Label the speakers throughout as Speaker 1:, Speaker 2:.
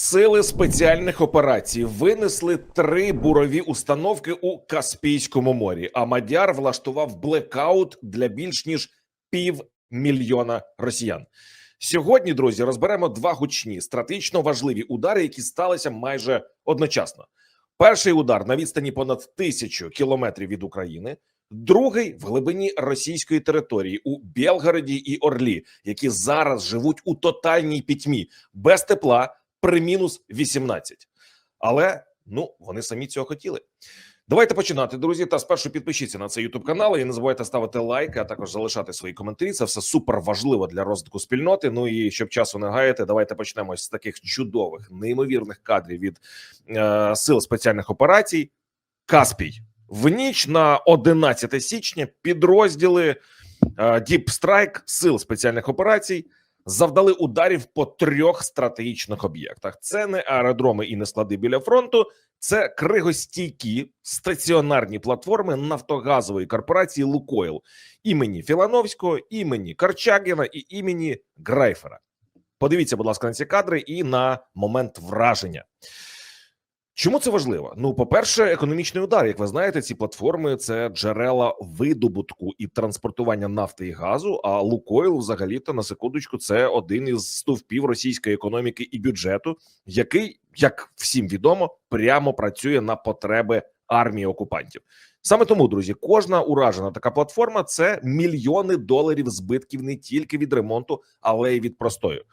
Speaker 1: Сили спеціальних операцій винесли три бурові установки у Каспійському морі. А Мадяр влаштував блекаут для більш ніж півмільйона росіян. Сьогодні, друзі, розберемо два гучні стратегічно важливі удари, які сталися майже одночасно. Перший удар на відстані понад тисячу кілометрів від України. Другий в глибині російської території у Белгороді і Орлі, які зараз живуть у тотальній пітьмі без тепла при мінус 18. Але ну вони самі цього хотіли. Давайте починати, друзі. Та спершу підпишіться на цей YouTube канал і не забувайте ставити лайк, а також залишати свої коментарі. Це все супер важливо для розвитку спільноти. Ну і щоб часу не гаяти, давайте почнемо з таких чудових, неймовірних кадрів від е, сил спеціальних операцій. Каспій в ніч на 11 січня підрозділи е, Deep Strike сил спеціальних операцій завдали ударів по трьох стратегічних об'єктах. Це не аеродроми і не склади біля фронту, це кригостійкі стаціонарні платформи нафтогазової корпорації Лукойл імені Філановського, імені Карчагіна і імені Грайфера. Подивіться, будь ласка, на ці кадри і на момент враження. Чому це важливо? Ну, по-перше, економічний удар. Як ви знаєте, ці платформи це джерела видобутку і транспортування нафти і газу. А Лукойл, взагалі-то на секундочку, це один із стовпів російської економіки і бюджету, який, як всім відомо, прямо працює на потреби армії окупантів. Саме тому, друзі, кожна уражена така платформа це мільйони доларів збитків не тільки від ремонту, але й від простою.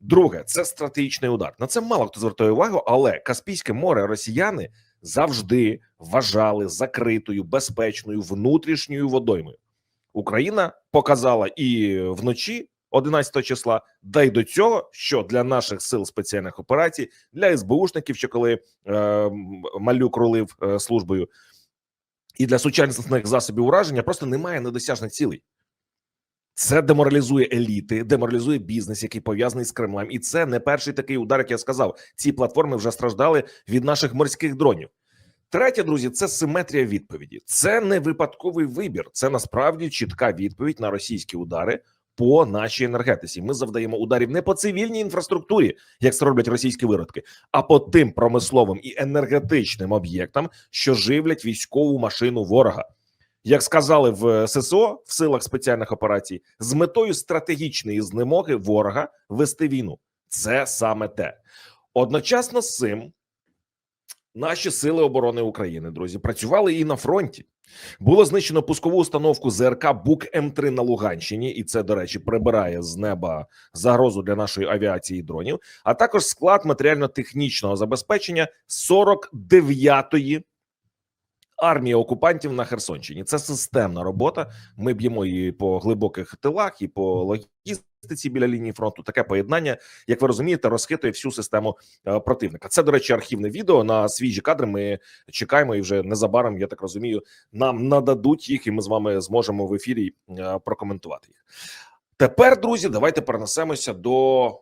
Speaker 1: Друге, це стратегічний удар. На це мало хто звертає увагу, але Каспійське море росіяни завжди вважали закритою, безпечною внутрішньою водоймою. Україна показала і вночі, 11 числа, да й до цього, що для наших сил спеціальних операцій, для СБУшників, що коли е, малюк рулив е, службою, і для сучасних засобів ураження просто немає недосяжних цілей. Це деморалізує еліти, деморалізує бізнес, який пов'язаний з Кремлем, і це не перший такий удар, як я сказав. Ці платформи вже страждали від наших морських дронів. Третє, друзі, це симетрія відповіді. Це не випадковий вибір. Це насправді чітка відповідь на російські удари по нашій енергетиці. Ми завдаємо ударів не по цивільній інфраструктурі, як це роблять російські виродки, а по тим промисловим і енергетичним об'єктам, що живлять військову машину ворога як сказали в ССО в силах спеціальних операцій, з метою стратегічної знемоги ворога вести війну. Це саме те. Одночасно з цим наші сили оборони України, друзі, працювали і на фронті. Було знищено пускову установку ЗРК Бук М3 на Луганщині, і це, до речі, прибирає з неба загрозу для нашої авіації і дронів, а також склад матеріально-технічного забезпечення 49-ї армії окупантів на Херсонщині. Це системна робота. Ми б'ємо і по глибоких тилах, і по логістиці біля лінії фронту. Таке поєднання, як ви розумієте, розхитує всю систему е, противника. Це, до речі, архівне відео на свіжі кадри. Ми чекаємо, і вже незабаром, я так розумію, нам нададуть їх, і ми з вами зможемо в ефірі е, прокоментувати їх. Тепер, друзі, давайте перенесемося до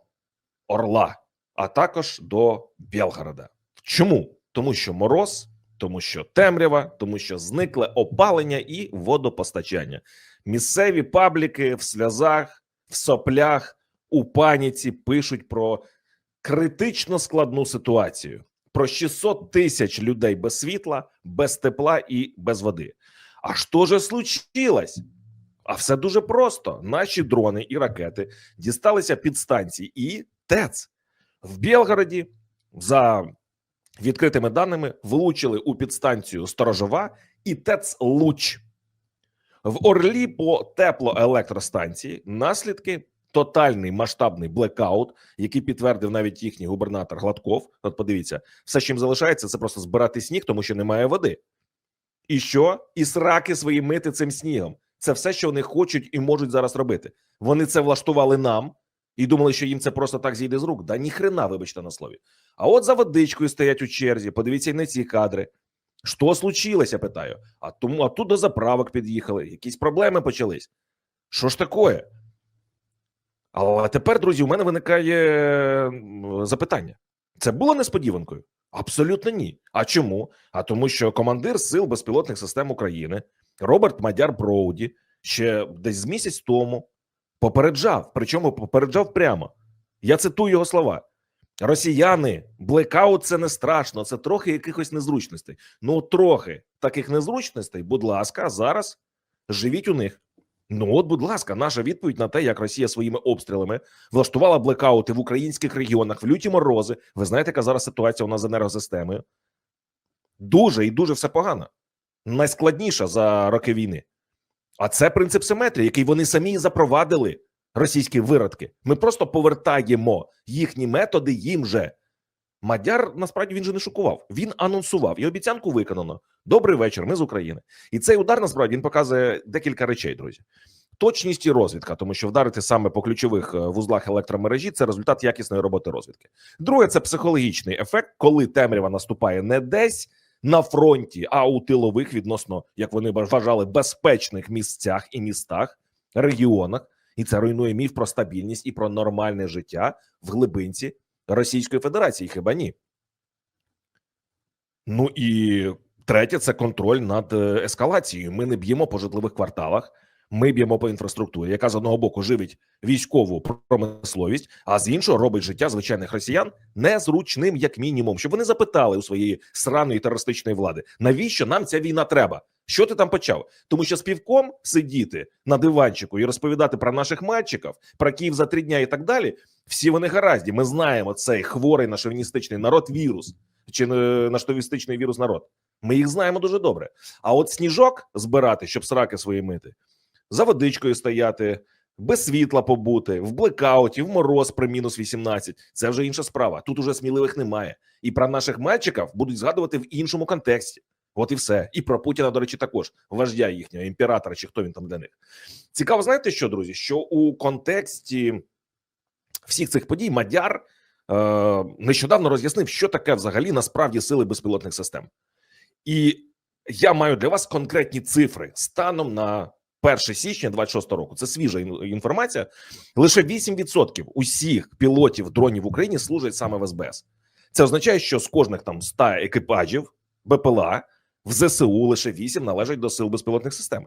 Speaker 1: Орла, а також до Білгорода. Чому? Тому що мороз тому що темрява, тому що зникле опалення і водопостачання. Місцеві пабліки в сльозах, в соплях, у паніці пишуть про критично складну ситуацію: про 600 тисяч людей без світла, без тепла і без води. А що же случилось? А все дуже просто: наші дрони і ракети дісталися під станції і ТЕЦ в Білгороді за відкритими даними влучили у підстанцію Сторожова і ТЕЦ Луч в Орлі по теплоелектростанції. Наслідки тотальний масштабний блекаут, який підтвердив навіть їхній губернатор Гладков. От подивіться, все, чим залишається, це просто збирати сніг, тому що немає води. І що? І сраки свої мити цим снігом. Це все, що вони хочуть і можуть зараз робити. Вони це влаштували нам і думали, що їм це просто так зійде з рук. Да ніхрена, вибачте на слові. А от за водичкою стоять у черзі. Подивіться й на ці кадри. Що случилося? Питаю. А тому а тут до заправок під'їхали. Якісь проблеми почались. Що ж таке? А тепер, друзі, у мене виникає запитання: це було несподіванкою? Абсолютно ні. А чому? А тому, що командир сил безпілотних систем України Роберт Мадяр Броуді ще десь з місяць тому попереджав, причому попереджав прямо. Я цитую його слова: Росіяни, блекаут це не страшно, це трохи якихось незручностей. Ну, трохи таких незручностей, будь ласка, зараз живіть у них. Ну, от, будь ласка, наша відповідь на те, як Росія своїми обстрілами влаштувала блекаути в українських регіонах в люті морози. Ви знаєте, яка зараз ситуація у нас з енергосистемою? Дуже і дуже все погано. Найскладніша за роки війни. А це принцип симетрії, який вони самі запровадили російські виродки. Ми просто повертаємо їхні методи їм же. Мадяр насправді він же не шокував. Він анонсував і обіцянку виконано. Добрий вечір. Ми з України. І цей удар насправді він показує декілька речей, друзі. Точність і розвідка, тому що вдарити саме по ключових е, вузлах електромережі це результат якісної роботи розвідки. Друге, це психологічний ефект, коли темрява наступає не десь на фронті, а у тилових відносно, як вони вважали, безпечних місцях і містах, регіонах, і це руйнує міф про стабільність і про нормальне життя в глибинці Російської Федерації. Хіба ні? Ну і третє це контроль над е, ескалацією. Ми не б'ємо по житлових кварталах. Ми б'ємо по інфраструктурі, яка з одного боку живить військову промисловість, а з іншого робить життя звичайних росіян незручним, як мінімум, щоб вони запитали у своєї сраної терористичної влади, навіщо нам ця війна треба? Що ти там почав? Тому що з півком сидіти на диванчику і розповідати про наших мальчиків, про Київ за три дня і так далі. Всі вони гаразді. Ми знаємо цей хворий на шовіністичний народ вірус чи е, на шовіністичний вірус народ. Ми їх знаємо дуже добре. А от сніжок збирати, щоб сраки свої мити, за водичкою стояти, без світла побути, в блекауті, в мороз при мінус 18 – Це вже інша справа. Тут уже сміливих немає. І про наших мальчиків будуть згадувати в іншому контексті. От і все. І про Путіна, до речі, також вождя їхнього імператора, чи хто він там для них. Цікаво, знаєте що, друзі? Що у контексті всіх цих подій Мадяр е, нещодавно роз'яснив, що таке взагалі насправді сили безпілотних систем. І я маю для вас конкретні цифри станом на 1 січня 26 року. Це свіжа інформація. Лише 8% усіх пілотів дронів в Україні служать саме в СБС. Це означає, що з кожних там 100 екіпажів БПЛА в ЗСУ лише 8 належать до сил безпілотних систем.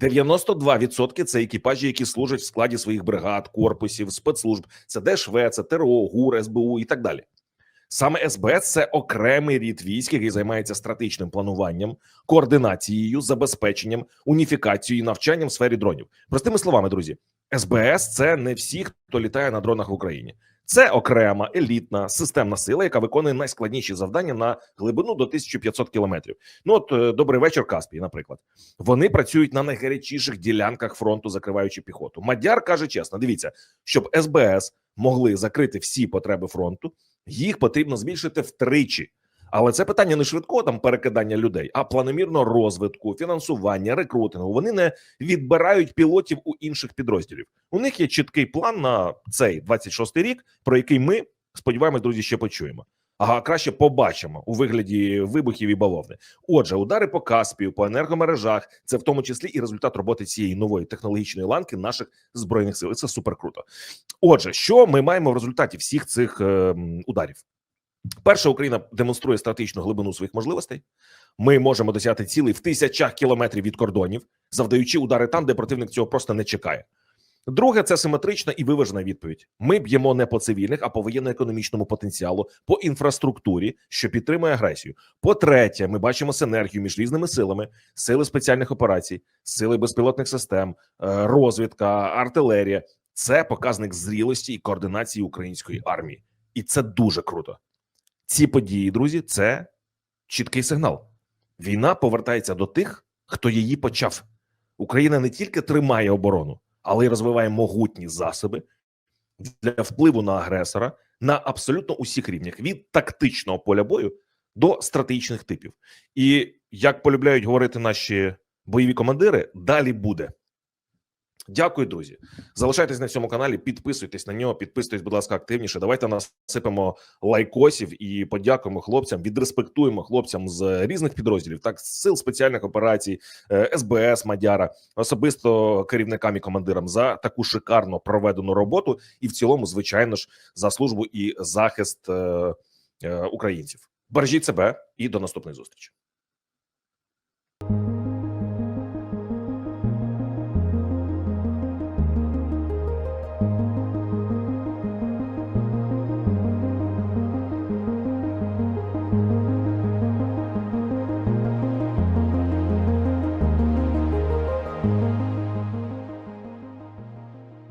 Speaker 1: 92% – це екіпажі, які служать в складі своїх бригад, корпусів, спецслужб. Це ДШВ, це ТРО, ГУР, СБУ і так далі. Саме СБС це окремий рід військ, який займається стратегічним плануванням, координацією, забезпеченням, уніфікацією і навчанням в сфері дронів. Простими словами, друзі, СБС це не всі, хто літає на дронах в Україні. Це окрема елітна системна сила, яка виконує найскладніші завдання на глибину до 1500 кілометрів. Ну от е, добрий вечір, Каспій, наприклад. Вони працюють на найгарячіших ділянках фронту, закриваючи піхоту. Мадяр каже чесно: дивіться, щоб СБС могли закрити всі потреби фронту, їх потрібно збільшити втричі. Але це питання не швидкого там перекидання людей, а планомірно розвитку, фінансування, рекрутингу. Вони не відбирають пілотів у інших підрозділів. У них є чіткий план на цей 26-й рік, про який ми сподіваємось, друзі, ще почуємо. Ага, краще побачимо у вигляді вибухів і бавовни. Отже, удари по Каспію, по енергомережах це в тому числі і результат роботи цієї нової технологічної ланки наших збройних сил. І Це супер круто. Отже, що ми маємо в результаті всіх цих е, ударів? Перша Україна демонструє стратегічну глибину своїх можливостей. Ми можемо досягти цілей в тисячах кілометрів від кордонів, завдаючи удари там, де противник цього просто не чекає. Друге, це симетрична і виважена відповідь. Ми б'ємо не по цивільних, а по воєнно-економічному потенціалу, по інфраструктурі, що підтримує агресію. По-третє, ми бачимо синергію між різними силами: сили спеціальних операцій, сили безпілотних систем, е, розвідка, артилерія. Це показник зрілості і координації української армії, і це дуже круто. Ці події, друзі, це чіткий сигнал. Війна повертається до тих, хто її почав. Україна не тільки тримає оборону, але й розвиває могутні засоби для впливу на агресора на абсолютно усіх рівнях від тактичного поля бою до стратегічних типів. І як полюбляють говорити наші бойові командири, далі буде. Дякую, друзі. Залишайтесь на цьому каналі, підписуйтесь на нього, підписуйтесь, будь ласка, активніше. Давайте насипемо лайкосів і подякуємо хлопцям, відреспектуємо хлопцям з різних підрозділів, так сил спеціальних операцій, е, СБС Мадяра, особисто керівникам і командирам за таку шикарно проведену роботу, і в цілому, звичайно ж, за службу і захист е, е, українців. Бережіть себе і до наступної зустрічі.